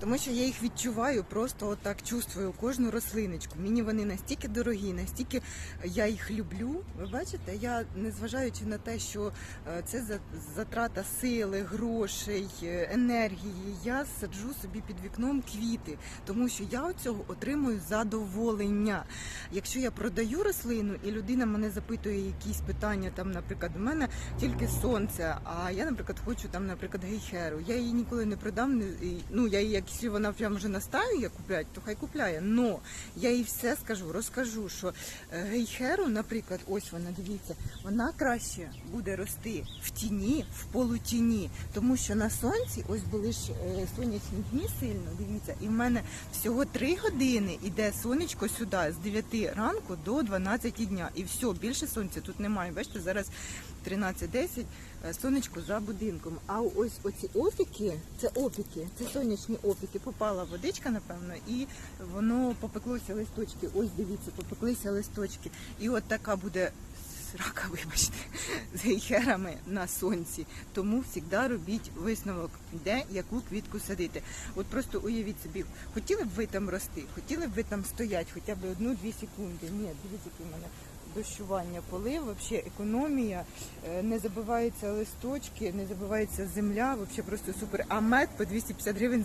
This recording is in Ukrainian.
Тому що я їх відчуваю, просто отак чувствую кожну рослиночку. Мені вони настільки дорогі, настільки я їх люблю. Ви бачите, я незважаючи на те, що е, це за- затрата сили, грошей, е, енергії, я саджу собі під вікном квіти, тому що я цього отримую задоволення. Якщо я продаю рослину і людина мене запитує якісь питання, там, наприклад, у мене тільки сонце, а я, наприклад, хочу там, наприклад, гейхеру. Я її ніколи не продам. Ну я її, якщо вона прям вже настаює купляти, то хай купляє. Но я їй все скажу, розкажу, що е, гейхеру, наприклад, ось вона, дивіться, вона краще буде рости в тіні, в полутіні, тому що на сонці, ось були ж е, сонячні дні сильно, дивіться, і в мене всього 3 години іде сонечко сюди з 9 ранку до 12 дня. І все, більше сонця тут немає. Бачите, зараз 13.10, е, сонечко за будинком. А ось оці опіки, це опіки, це сонячні опіки. Попала водичка, напевно, і воно попеклося листочки. Ось дивіться, попеклися листочки. І от така буде срака, вибачте, з гейхерами на сонці. Тому завжди робіть висновок, де яку квітку садити. От просто уявіть собі, хотіли б ви там рости, хотіли б ви там стояти хоча б одну-дві секунди. Ні, дивіться, які в мене дощування полив, взагалі економія, е, не забиваються листочки, не забивається земля, взагалі просто супер. А мед по 250 гривень